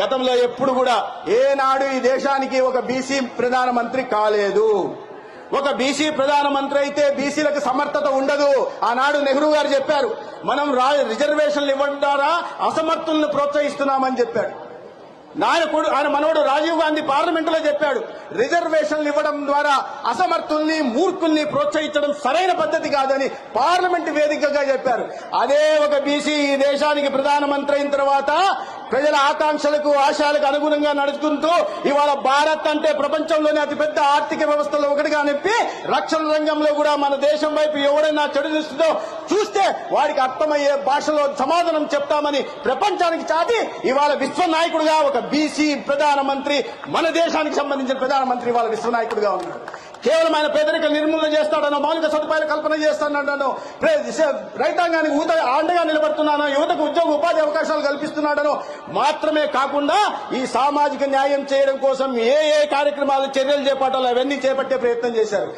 గతంలో ఎప్పుడు కూడా ఏనాడు ఈ దేశానికి ఒక బీసీ ప్రధానమంత్రి కాలేదు. ఒక బీసీ ప్రధానమంత్రి అయితే బీసీలకు సమర్థత ఉండదు. ఆనాడు నెహ్రూ గారు చెప్పారు మనం రా రిజర్వేషన్లు ఇవ్వడం ద్వారా అసమర్థులను ప్రోత్సహిస్తున్నామని చెప్పాడు. నాయకుడు కొడు- ఆయన మనవడు రాజీవ్ గాంధీ పార్లమెంట్లో చెప్పాడు రిజర్వేషన్లు ఇవ్వడం ద్వారా అసమర్థుల్ని మూర్ఖుల్ని ప్రోత్సహించడం సరైన పద్ధతి కాదని పార్లమెంట్ వేదికగా చెప్పారు. అదే ఒక బీసీ ఈ దేశానికి ప్రధానమంత్రి అయిన తర్వాత ప్రజల ఆకాంక్షలకు ఆశయాలకు అనుగుణంగా నడుచుకుంటూ ఇవాళ భారత్ అంటే ప్రపంచంలోనే అతిపెద్ద ఆర్థిక వ్యవస్థలో ఒకటిగా నొప్పి రక్షణ రంగంలో కూడా మన దేశం వైపు ఎవరైనా చెడు చూస్తుందో చూస్తే వాడికి అర్థమయ్యే భాషలో సమాధానం చెప్తామని ప్రపంచానికి చాటి ఇవాళ విశ్వనాయకుడుగా ఒక బీసీ ప్రధానమంత్రి మన దేశానికి సంబంధించిన ప్రధానమంత్రి ఇవాళ విశ్వనాయకుడుగా ఉన్నాడు. కేవలం ఆయన పేదరిక నిర్మూలన చేస్తాడనో మౌలిక సదుపాయాలు కల్పన చేస్తాడనో రైతాంగానికి ఊత అండగా నిలబడుతున్నానో యువతకు ఉద్యోగ ఉపాధి అవకాశాలు కల్పిస్తున్నాడనో మాత్రమే కాకుండా ఈ సామాజిక న్యాయం చేయడం కోసం ఏ ఏ కార్యక్రమాలు చర్యలు చేపట్టాలో అవన్నీ చేపట్టే ప్రయత్నం చేశారు.